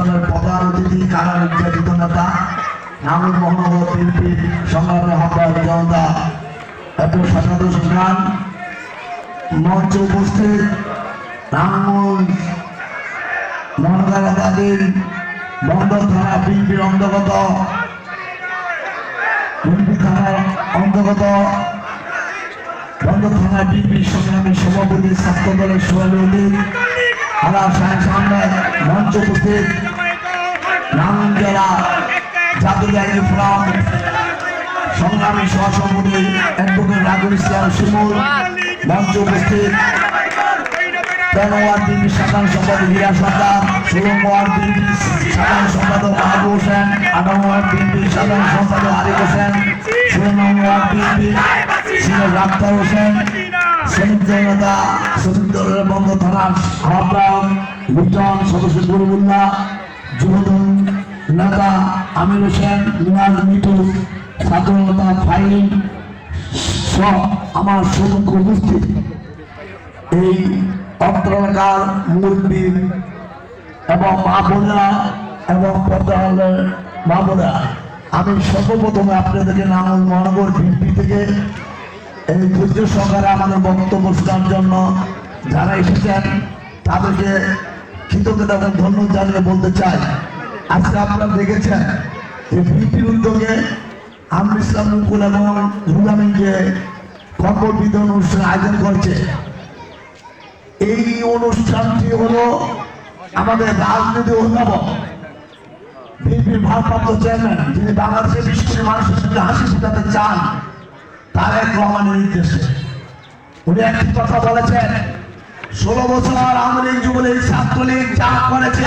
অনুষ্ঠানের প্রধান অতিথি কারা নির্যাতিত নেতা? নামুল মহানগর বিএনপির সংগ্রামের আহ্বায়ক জনতা। এত সাধারণ সুখান মঞ্চ উপস্থিত রামমোহন মহানগর তাদের বন্দর থানা বিএনপির অন্তর্গত, বিএনপি থানার অন্তর্গত বন্দর থানা বিএনপির সংগ্রামী সভাপতি ছাত্র দলের সভাপতি হারা সাহেব আহমেদ মঞ্চ উপস্থিত। নারায়ণ জেলা ফোরাম সংগ্রামী সহসভাপতি অ্যাডভোকেট রাগুল ইসলাম শিমুল, মঞ্চ উপস্থিত ওয়ার্ড বিএনপি সাধারণ সম্পাদক হীরা সর্দার ষোলো ওয়ার্ড বিএনপি সাধারণ হোসেন আঠারো ওয়ার্ড বিএনপি সাধারণ সম্পাদক হোসেন ষোলো নং ওয়ার্ড বিএনপি ছিল রাক্তার হোসেন শ্রমিক দলের বন্ধ থানার আহ্বায়ক লিটন সদস্য গরিবুল্লাহ যুবদল নেতা আমির হোসেন মিনাজ মিটু ছাত্র নেতা ফাইন সহ আমার সম্মুখ উপস্থিত। এই অন্তরকার মুরব্বী এবং মা এবং পদ্মালের মা আমি সর্বপ্রথমে আপনাদেরকে নামুল মহানগর ভিপি থেকে এই ধৈর্য সহকারে আমাদের বক্তব্য শোনার জন্য যারা এসেছেন, তাদেরকে কৃতজ্ঞতা এবং ধন্যবাদ জানিয়ে বলতে চাই। আজকে আপনারা দেখেছেন যে ভিপির উদ্যোগে আমর ইসলাম মুকুল এবং রুলামিন যে কর্মর বিতরণ অনুষ্ঠান আয়োজন করছে। এই অনুষ্ঠানটি হলো আমাদের রাজনীতি অভিভাবক বিএনপির ভারপ্রাপ্ত চেয়ারম্যান, যিনি বাংলাদেশের বিশেষ করে মানুষের সঙ্গে হাসি ফুটাতে চান, তার এক রহমানের নির্দেশে। উনি একটি কথা বলেছেন, ষোলো বছর আওয়ামী লীগ যুবলীগ ছাত্রলীগ যা করেছে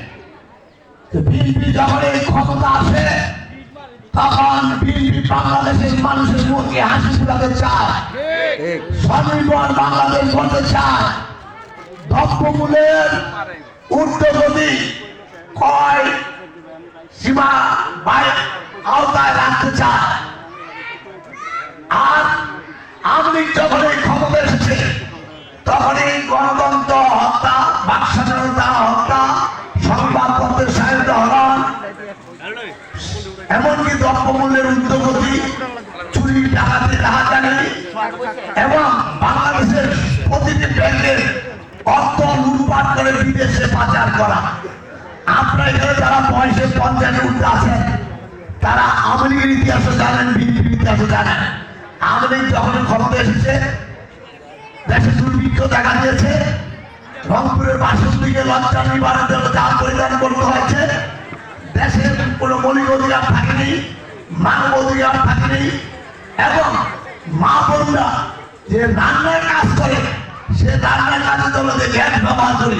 বিএনপি যখন এই ক্ষমতা আসে, তখন বিএনপি বাংলাদেশের মানুষের মুখে হাসি ফুটাতে চায়। স্বনির্ভর বাংলাদেশ করতে চায়। দ্রব্যমূল্যের ঊর্ধ্বগতি কয় সীমা আওতায় রাখতে চায়। আর আওয়ামী লীগ যখন এই ক্ষমতা এসেছে এবং বাংলাদেশের প্রতিটি ব্যাংকের অর্থ লুটপাট করে বিদেশে পাচার করা। আপনারা এখানে যারা বয়সে পঞ্চায়েত উঠতে আছেন, তারা আওয়ামী লীগের জানেন, বিএনপির ইতিহাসও জানেন। আওয়ামী যখন ক্ষমতা এসেছে, দেশে দুর্ভিক্ষ দেখা দিয়েছে, রংপুরের বাসন্তীকে লজ্জা নিবারণ জন্য জাল পরিধান করতে হয়েছে, দেশের কোনো মৌলিক অধিকার থাকেনি মানব অধিকার থাকেনি এবং মা বোনরা যে রান্নার কাজ করে, সে রান্নার কাজের জন্য যে গ্যাস ব্যবহার করে,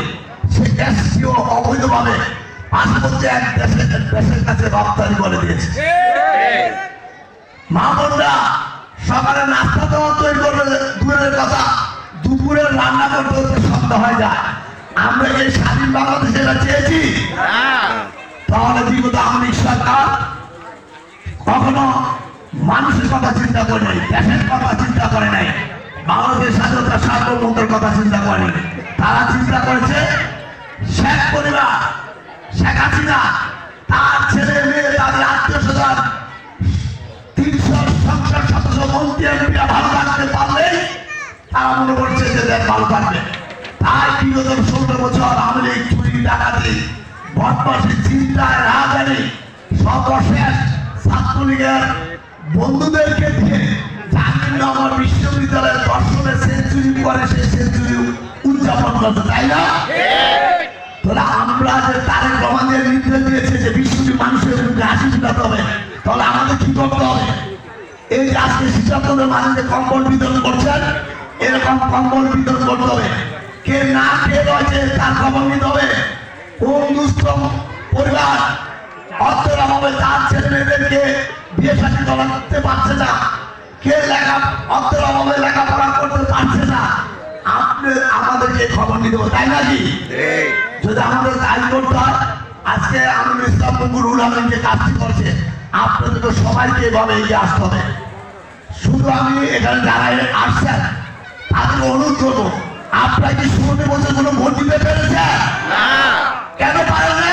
সে গ্যাসটিও অবৈধভাবে পার্শ্ববর্তী এক দেশের দেশের কাছে রপ্তানি করে দিয়েছে। মা বোনরা, সকালে নাস্তা তো তৈরি করবে দূরের কথা, দুপুরে রান্না করতে হতে সন্ধ্যা হয়ে যায়। আমরা এই স্বাধীন বাংলাদেশে চেয়েছি। তাহলে বিগত আওয়ামী সরকার কখনো মানুষের কথা চিন্তা করে নাই, দেশের কথা চিন্তা করে নাই। বাংলাদেশের স্বাধীনতা সার্বভৌমত্বের কথা চিন্তা করে তারা চিন্তা করেছে, শেখ পরিবার শেখ হাসিনা, তার ছেলে মেয়ে তাদের আত্মীয় স্বজন, তিনশো সংসদ সদস্য মন্ত্রী এমপিরা ভালো রাখতে পারলেই তারা মনে করছে যে ভালো থাকবে। তাই বিগত ষোলো বছর আওয়ামী লীগ চুরি, ডাকাতি বদমাসি চিন্তায় রাজধানী সর্বশেষ ছাত্রলীগের বন্ধুদেরকে দিয়ে জাহাঙ্গীরনগর বিশ্ববিদ্যালয়ের দর্শনে সেঞ্চুরি করে সেই সেঞ্চুরি উদযাপন করতে তাই না? তাহলে আমরা যে তারেক রহমানের নির্দেশ দিয়েছে যে বিশ্বটি মানুষের মধ্যে হাসি হবে, তাহলে আমাদের কি করতে হবে? এই যে আজকে মাঝে যে কম্বল বিতরণ করছেন, এরকম কম্বল বিতরণ করতে হবে। কে না কে রয়েছে তার খবর নিতে হবে। কোন দুষ্ট পরিবার অর্থের অভাবে তার ছেলে মেয়েদেরকে বিয়ে শাদী করাতে পারছে না। কে লেখা অর্থের অভাবে লেখাপড়া করতে পারছে না। আপনি আমাদেরকে খবর নিতে হবে তাই নাকি? যদি আমাদের কাজ করতে হয় আজকে আমি ইসলাম কাজটি করছে। আপনাদেরকে সবাইকে এভাবে এগিয়ে আসতে হবে। শুধু আমি এখানে যারা আসছেন তাদেরকে অনুরোধ করব আপনারা কি শুরুতে বলছে কোনো ভোট দিতে পেরেছে? কেন পারেন নাই?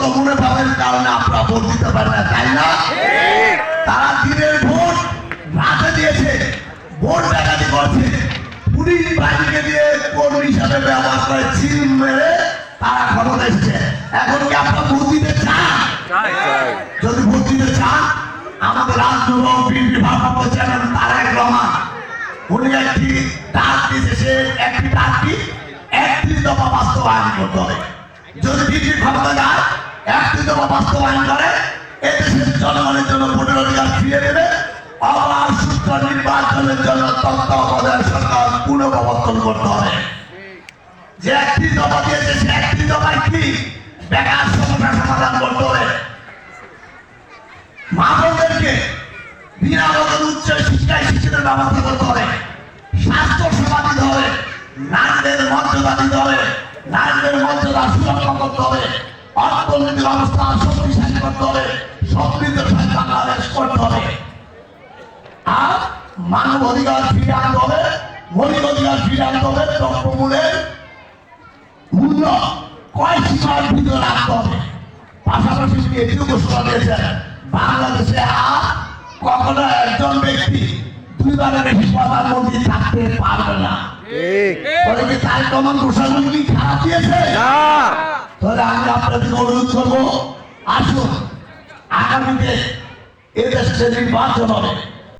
সত্যন্ত মনে ভাবের কারণে আপনারা ভোট দিতে পারেন না তাই না? তারা দিনের ভোট রাতে দিয়েছে ভোট ডাকাতি করছে। পুলিশ বাহিনীকে দিয়ে কর্মী হিসাবে ব্যবহার করে চিল মেরে তারা ক্ষমতা এসেছে। এখন কি আপনারা ভোট দিতে চান? যদি ভোট দিতে চান আমাদের রাজনৈতিক বিএনপি ভারপ্রাপ্ত চেয়ারম্যান তারেক রহমান উনি একটি ডাক দিয়েছে সে একটি ডাকটি একটি দফা বাস্তবায়ন করতে হবে। যদি বিএনপি ক্ষমতা যায় একটি দফা বাস্তবায়ন করে, এদেশের জনগণের জন্য ভোটের অধিকার ফিরিয়ে দেবে আবার সুস্থ নির্বাচনের জন্য তত্ত্বাবধায়ক সরকার পুনঃপ্রবর্তন করতে হবে। যে একটি দফা দিয়েছে, সে একটি দফায় কি? বেকার সমস্যা সমাধান করতে হবে। মা বোনদেরকে বিনা উচ্চ শিক্ষায় শিক্ষিতের ব্যবস্থা করতে হবে। স্বাস্থ্য সেবা দিতে হবে। নারীদের মর্যাদা দিতে হবে। নারীদের মর্যাদা সুরক্ষা করতে হবে। অর্থনৈতিক অবস্থা শক্তিশালী করতে হবে সমৃদ্ধশালী বাংলাদেশ করতে হবে। আর মানব অধিকার ফিরে আনতে হবে, মৌলিক অধিকার ফিরে আনতে হবে দ্রব্যমূল্যের মূল্য কয় সীমার ভিতরে রাখতে হবে। পাশাপাশি তিনি এটিও ঘোষণা দিয়েছেন, বাংলাদেশে আর কখনো একজন ব্যক্তি দুইবারের বেশি প্রধানমন্ত্রী থাকতে পারবে না। বলে কি তার কমন ঘোষণা কি খারাপ দিয়েছে? তাহলে আমি আপনাদের অনুরোধ করব আসুন আগামীতে এদেশে নির্বাচন হবে